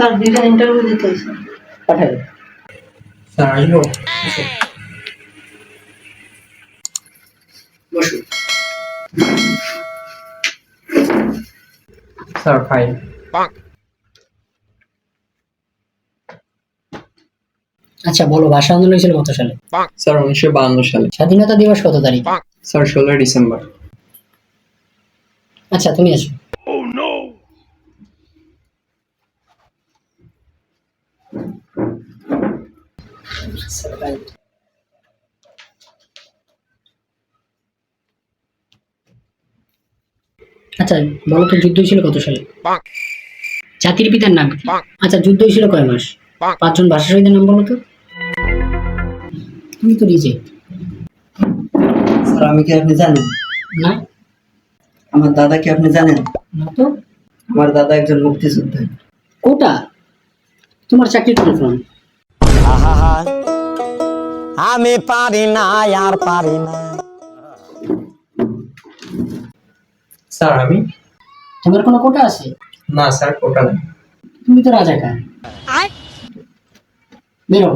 Sir দুইটা interview দিতে হয়েছে। পাঠাবে। স্যার আসব স্যার ফাইল আচ্ছা বলো ভাষা আন্দোলন হয়েছিল কত সালে? স্যার উনিশশো বাহান্ন সালে। স্বাধীনতা দিবস কত তারিখ? স্যার ষোলোই ডিসেম্বর। আচ্ছা তুমি আসো। আচ্ছা বলো তো যুদ্ধ ছিল কত সালে? জাতির পিতার নাম আচ্ছা যুদ্ধ ছিল কয় মাস? পাঁচজন ভাষা শহীদের নাম বলো তো? তুমি তো স্যার আমি কি আপনি জানেন? না। আমার দাদা কি আপনি জানেন? না তো। আমার দাদা একজন মুক্তিযোদ্ধা। কোটা? তোমার চাকরি কনফার্ম আহা। আমি পারি না আর পারি না। স্যার আমি? তোমার কোনো কোটা আছে? না স্যার কোটা নেই। তুমি তো রাজাকার বেরো।